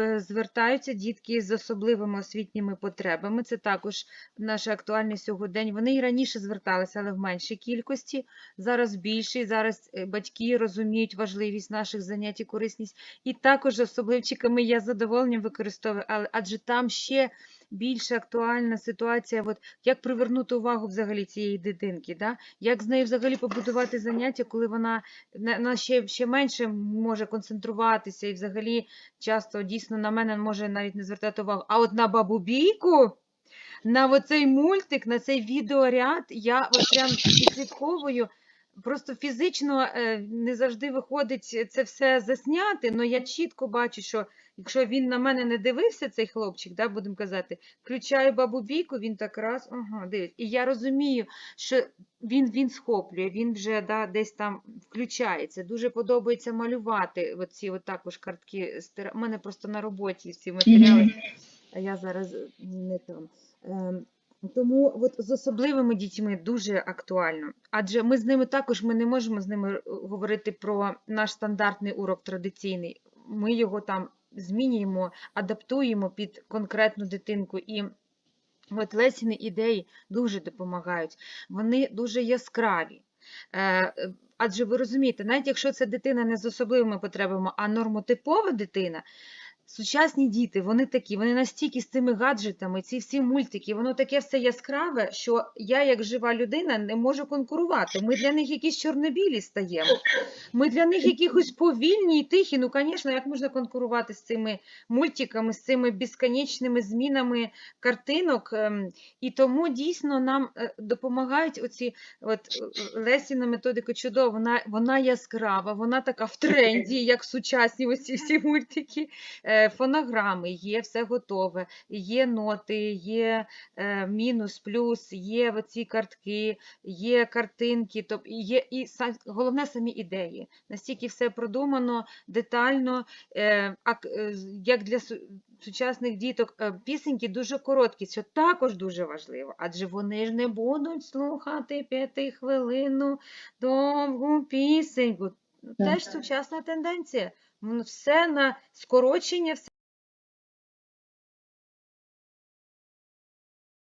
Е, Звертаються дітки з особливими освітніми потребами. Це також наше актуальне сьогодення. Вони і раніше зверталися, але в меншій кількості. Зараз більше. і Зараз е, батьки розуміють важливість наших занять і корисність. І також особливчиками я з задоволенням використовую, адже там ще більш актуальна ситуація, от як привернути увагу взагалі цієї дитинки, да? як з нею взагалі побудувати заняття, коли вона, вона ще, ще менше може концентруватися і взагалі часто дійсно на мене може навіть не звертати увагу. А от на бабу бійку, на оцей мультик, на цей відеоряд я от прям відслідковую. Просто фізично е, не завжди виходить це все засняти, але я чітко бачу, що якщо він на мене не дивився, цей хлопчик, да, будемо казати, включаю бабу бійку, він так раз, ага, дивиться. І я розумію, що він, він схоплює, він вже да, десь там включається. Дуже подобається малювати оці от також картки. У мене просто на роботі всі матеріали, а я зараз е, не там. Тому от з особливими дітьми дуже актуально, адже ми з ними також ми не можемо з ними е, говорити про наш стандартний урок традиційний. Ми його там змінюємо, адаптуємо під конкретну дитинку. І от Лесіни ідеї дуже допомагають. Вони дуже яскраві. Е, е, Адже ви розумієте, навіть якщо це дитина не з особливими потребами, а нормотипова дитина, сучасні діти, вони такі, вони настільки з цими гаджетами, ці всі мультики, воно таке все яскраве, що я, як жива людина, не можу конкурувати. Ми для них якісь чорнобілі стаємо. Ми для них якихось повільні і тихі. Ну, звісно, як можна конкурувати з цими мультиками, з цими безконечними змінами картинок? Ем, І тому дійсно нам е, допомагають оці от е, Лесіна методика чудова, вона, вона яскрава, вона така в тренді, як сучасні оці всі мультики. Е, Фонограми, є все готове, є ноти, є е, мінус, плюс, є оці картки, є картинки, тобто є і головне самі ідеї. Настільки все продумано, детально, е, як для сучасних діток пісеньки дуже короткі, що також дуже важливо, адже вони ж не будуть слухати п'ятихвилинну довгу пісеньку. Теж сучасна тенденція. Все на скорочення, все